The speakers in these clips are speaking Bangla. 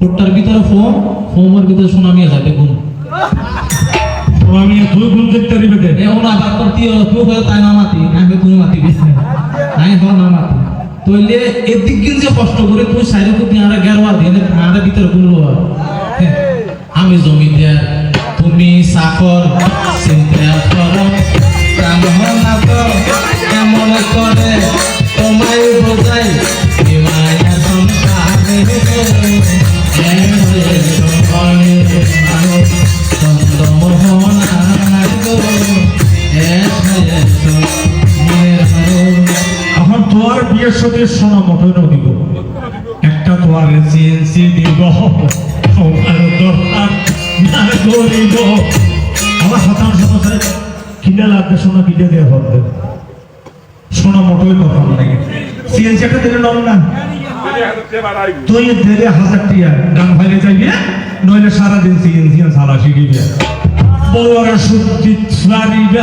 পোটটার ভিতরে ফোম ফোমের ভিতরে সোনামিয়া যাবে গুণ আমি তুই গুণ দেখতে দিবে দে এখন আবার তোর তুই তুই হয়ে তাই না মাতি? আমি তুই মাতি আমি হল না মাতি। তইলে এদিক গিন যে কষ্ট করে তুই সাইডে তুই আরে গেরওয়া দিয়ে আরে ভিতরে গুলো আমি জমিদার তুমি চাকর চিন্তা একটা তোমার রেসিডেন্সি দিব। আমার দরকার না করিব। আমার শতাংশ কথায় কিনে লাগবে, সোনা কিনে দেওয়া হবে। সোনা মটই কথা লাগে সিএনসি একটা দিলে নাম না? তুই দেবে হাজার টিয়া। গান ভাইলে যাইবে, নইলে সারাদিন সিএনসি সারা শিখিবে বড় চিন্তা হব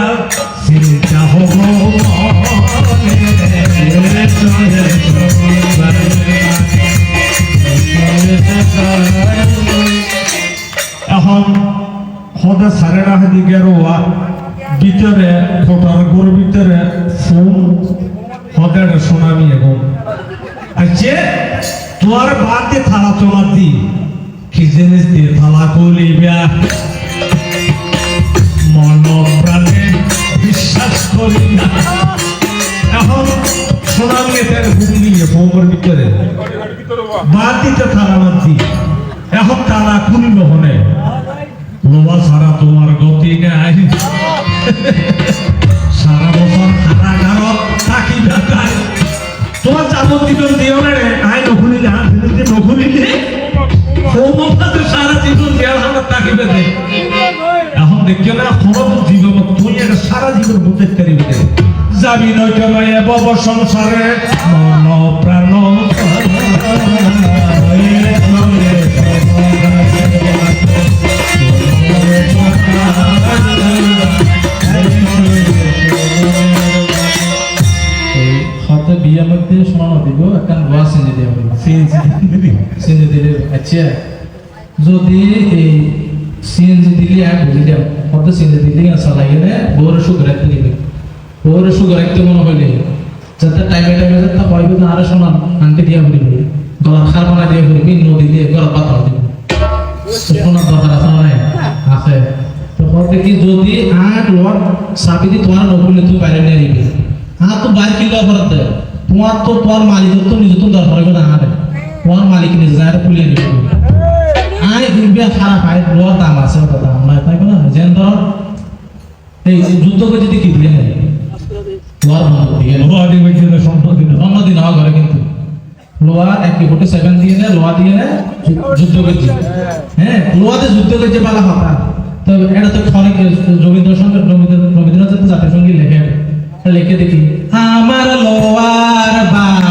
এখন সদা সাড়ে না দিকে রোয়া ভিতরে ফোটার গোর ভিতরে ফোন সদার শোনামি এখন। আচ্ছা তোর দিয়ে থালা তোমার দি, কি জিনিস দিয়ে থালা কলিবা এখন মারছি এখন তারা খুলিল হনে। লোবা সারা তোমার গতি সারা বছর বেকার তোমার যাবতীয় দিও না রে। আই নখুলিলে হাত দিতে হোমপাতে সারা জীবন দেয়াল হাত থাকি এখন দেখিও না খরচ জীবন তুই সারা জীবন বুঝতে যাবি নয়তো নয় বব সংসারে মন প্রাণ বিয়ের মধ্যে শোনানো দিব একটা গোয়া সিনে হবে সিনে দিলে আচ্ছা। যদি এই সিএনজি দিলে বুঝি সিএনজি না বউর রাখতে দিবে বউর সুগার রাখতে মনে হইলে যাতে টাইমে টাইমে যাতে পাইবে না আরও শোনান আনতে দিয়া হইবে গলার খার বানা দিয়ে হইবে নদী দিয়ে গলার পাতা দিবে। শোনার দরকার আছে না আছে। তো কত কি, যদি আট লট চাবি দি তোমার নকুলে তুই বাইরে নিয়ে দিবি হ্যাঁ তো বাইরে কি অপরাধ তোমার তো তোমার মালিক তো নিজে তো দরকার হবে না, আরে। তোমার মালিক নিজে যায় খুলিয়ে দিবে আই দিবে খারাপ আই লোয়ার দাম আছে, ওটা দাম নাই, তাই না? যেন ধর, এই যুদ্ধ করে যদি কি দিয়ে নেই লোয়ার বন্ধ দিয়ে নেই। সম্পত্তি অন্য দিন হওয়া ঘরে কিন্তু। লোহা একটি কোটি সেভেন দিয়ে নেয় লোহা দিয়ে নেয় যুদ্ধ করছে হ্যাঁ লোহাতে যুদ্ধ করছে বলা কথা তো এটা তো অনেক রবীন্দ্রসঙ্গীত রবীন্দ্র রবীন্দ্রনাথ জাতীয় সংগীত লেখে। লেখে দেখি আমার লোয়ার বাংলা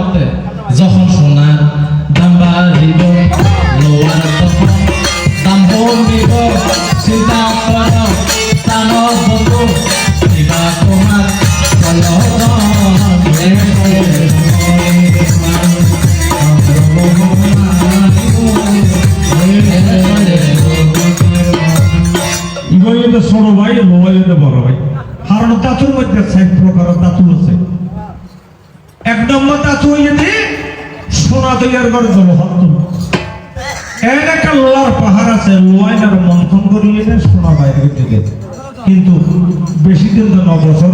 তাতুর মধ্যে সাইড প্রকার তাতু আছে। এক নম্বর তাতু হইতে সোনা তৈয়ার করে হাত এর একটা লোহার পাহাড় আছে মন্থন করিয়ে দেয় সোনা বাইরে থেকে কিন্তু বেশি দিন তো ন বছর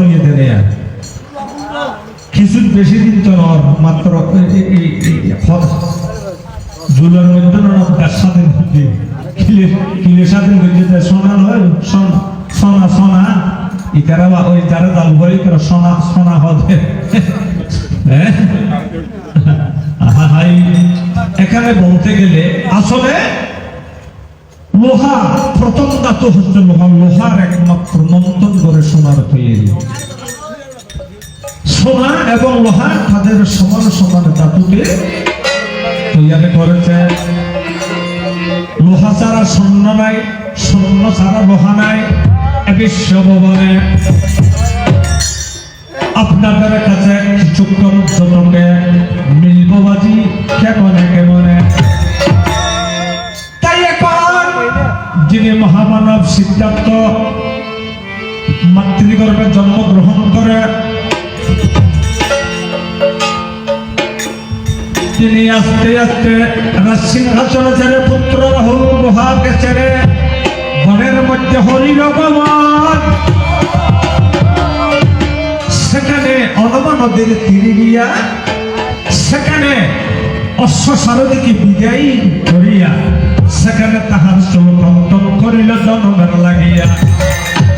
কিছু বেশি দিন তো মাত্র জুলের মধ্যে সাথে সোনা নয় সোনা সোনা ইতারা ওই যারা দাল ভরি করে সোনা সোনা হবে। হাই। এখানে বলতে গেলে আসলে লোহা প্রথম ধাতু হচ্ছে লোহা। লোহার একমাত্র মন্থন করে সোনার তৈরি। সোনা এবং লোহা তাদের সমান সমান ধাতুকে তৈরি করেছে। লোহা ছাড়া স্বর্ণ নাই, স্বর্ণ ছাড়া লোহা নাই। এ বিশ্ব আপনাদের কাছে কিছুক্ষণ মিলববাজি কেমনে কেমনে যিনি মহামানব মাতৃগর্ভে জন্মগ্রহণ করে তিনি আস্তে আস্তে সিংহাসন ছেড়ে পুত্র রাহুল গুহাকে ছেড়ে বনের মধ্যে হরি নদীর তীরে গিয়া সেখানে অশ্ব সারদীকে বিদায়ী করিয়া সেখানে তাহার চৌকন্তন করিল জনমের লাগিয়া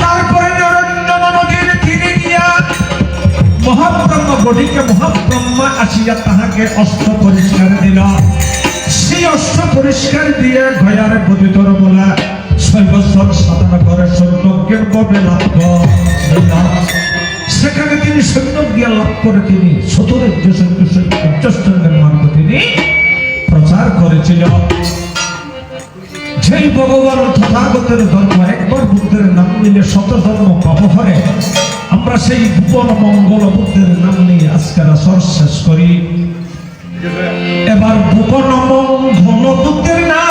তারপরে নরেন্দ্র নদীর তীরে আসিয়া তাহাকে অস্ত্র পরিষ্কার দিল সেই অস্ত্র পরিষ্কার দিয়ে বলা করে কবে লাভ। সেখানে তিনি সৈন্যজ্ঞ লাভ করে তিনি সতরের যে সৈন্য সৈন্যের মার্গ তিনি প্রচার করেছিল যেই ভগবান তথাগতের ধর্ম, একবার বুদ্ধের নাম নিলে শত ধর্ম পাপ হয় আমরা সেই ভুবন মঙ্গল বুদ্ধের নাম নিয়ে আজকের আসর শেষ করি। এবার ভুবন মঙ্গল বুদ্ধের নাম